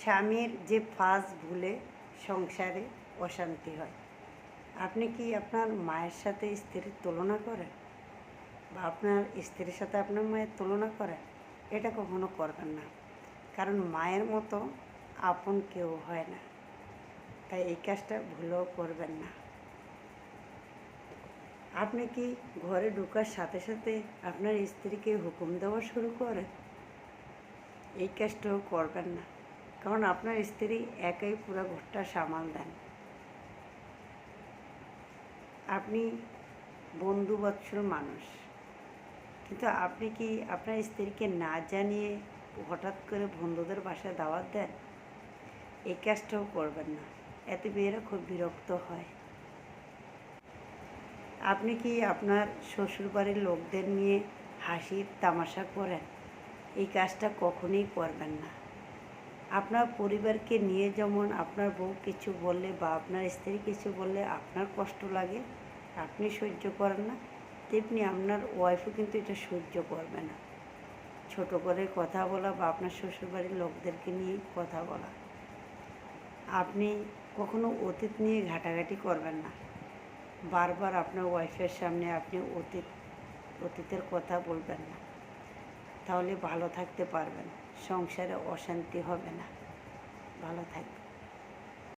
স্বামীর যে ফাঁস ভুলে সংসারে অশান্তি হয়, আপনি কি আপনার মায়ের সাথে স্ত্রীর তুলনা করেন? বা আপনার স্ত্রীর সাথে আপনার মায়ের তুলনা করেন? এটা কখনো করবেন না। কারণ মায়ের মতো আপন কেউ হয় না। তাই এই কাজটা ভুলেও করবেন না। আপনি কি ঘরে ঢোকার সাথে সাথে আপনার স্ত্রীকে হুকুম দেওয়া শুরু করেন? এই কাজটাও করবেন না। কারণ আপনার স্ত্রী একাই পুরো ঘরটা সামাল দেন। আপনি বন্ধু বৎসল মানুষ। কিন্তু আপনি কি আপনার স্ত্রীকে না জানিয়ে হঠাৎ করে বন্ধুদের বাসায় দাওয়াত দেন? এই কাজটাও করবেন না। এতে মেয়েরা খুব বিরক্ত হয়। আপনি কি আপনার শ্বশুরবাড়ির লোকদের নিয়ে হাসির তামাশা করেন? এই কাজটা কখনোই করবেন না। আপনার পরিবারকে নিয়ে যেমন আপনার বউ কিছু বললে বা আপনার স্ত্রী কিছু বললে আপনার কষ্ট লাগে, আপনি সহ্য করেন না। তেমনি আপনার ওয়াইফও কিন্তু এটা সহ্য করবে না। ছোট করে কথা বলা বা আপনার শ্বশুরবাড়ির লোকদেরকে নিয়ে কথা বলা। আপনি কখনো অতীত নিয়ে ঘাটাঘাটি করবেন না। বারবার আপনার ওয়াইফের সামনে আপনি অতীত, অতীতের কথা বলবেন না। তাহলে ভালো থাকতে পারবেন। সংসারে অশান্তি হবে না। ভালো থাকবেন।